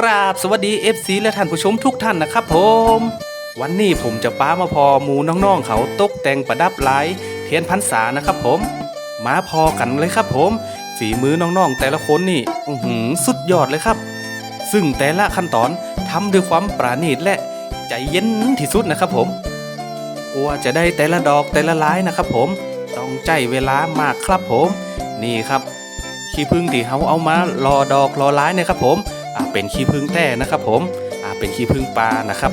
กราบสวัสดี FC และท่านผู้ชมทุกท่านนะครับผม วันนี้ผมจะป้ามาพอหมูน้องๆเขาตกแต่งประดับลายเทียนพรรษานะครับผม มาพอกันเลยครับผม ฝีมือน้องๆแต่ละคนนี่อื้อหือสุดยอดเลยครับ ซึ่งแต่ละขั้นตอนทำด้วยความปราณีตและใจเย็นที่สุดนะครับผมกว่าจะได้แต่ละดอกแต่ละลายนะครับผมต้องใจเวลามากครับผม นี่ครับขี้ผึ้งที่เขาเอามารอดอกรอร้ายนี่ยครับผม เป็นขี้ผึ้งแต้นะครับผมอาเป็นขี้ผึ้งปลานะครับ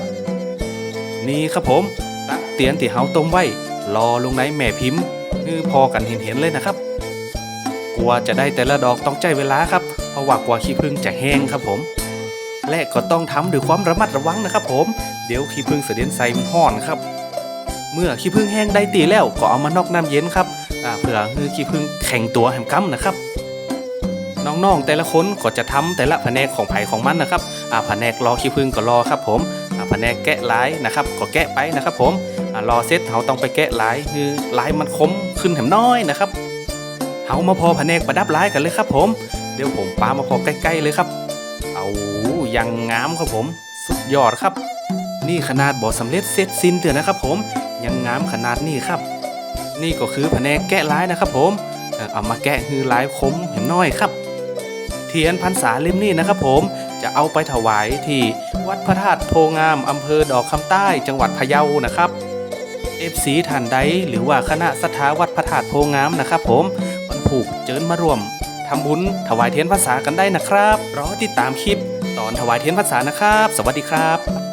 นี่ครับผมตักเตียนที่เขาต้มไว้ รอลงในแม่พิมพ์คือพอกันเห็นๆเลยนะครับกว่าจะได้แต่ละดอกต้องใจเวลาครับเพราะว่ากว่าขี้ผึ้งจะแห้งครับผม และก็ต้องทำด้วยความระมัดระวังนะครับ ผมเดี๋ยวขี้ผึ้งเสด็นใส่มันห่อนครับเมื่อขี้ผึ้งแห้งได้ตีแล้วก็เอามานอกน้ำเย็นครับอาเพื่อให้ขี้ผึ้งแข็งตัวแหมกั้มนะครับ น้องๆแต่ละคนก็จะทำแต่ละแผนกของไผ่ของมันนะครับอ่าแผนกรอขี้ผึ้งก็รอครับผมอ่าแผนกแกะลายนะครับก็แกะไปนะครับ ผมอ่ารอเสร็จเราต้องไปแกะลายคือลายมันคมขึ้นแถมน้อยนะครับเฮามาพอแผนกประดับลายกันเลยครับผม เดี๋ยวผมปามาพอใกล้ๆเลยครับ เอายังงามครับผม สุดยอดครับ นี่ขนาดบอสำเร็จเสร็จสิ้นเตือนนะครับ ผมยังงามขนาดนี้ครับ นี่ก็คือแผนกแกะลายนะครับ ผมเอ่อเอามาแกะคือลายคมเห็นน้อยครับ เทียนพรรษาเล่มนี้นะครับผมจะเอาไปถวายที่วัดพระธาตุโพงามอำเภอดอกคำใต้จังหวัดพะเยานะครับเอฟซีท่านใดหรือว่าคณะสถาวัดพระธาตุโพงามนะครับผมวันผูกเจิญมารวมทำบุญถวายเทียนพรรษากันได้นะครับรอติดตามคลิปตอนถวายเทียนพรรษานะครับ สวัสดีครับ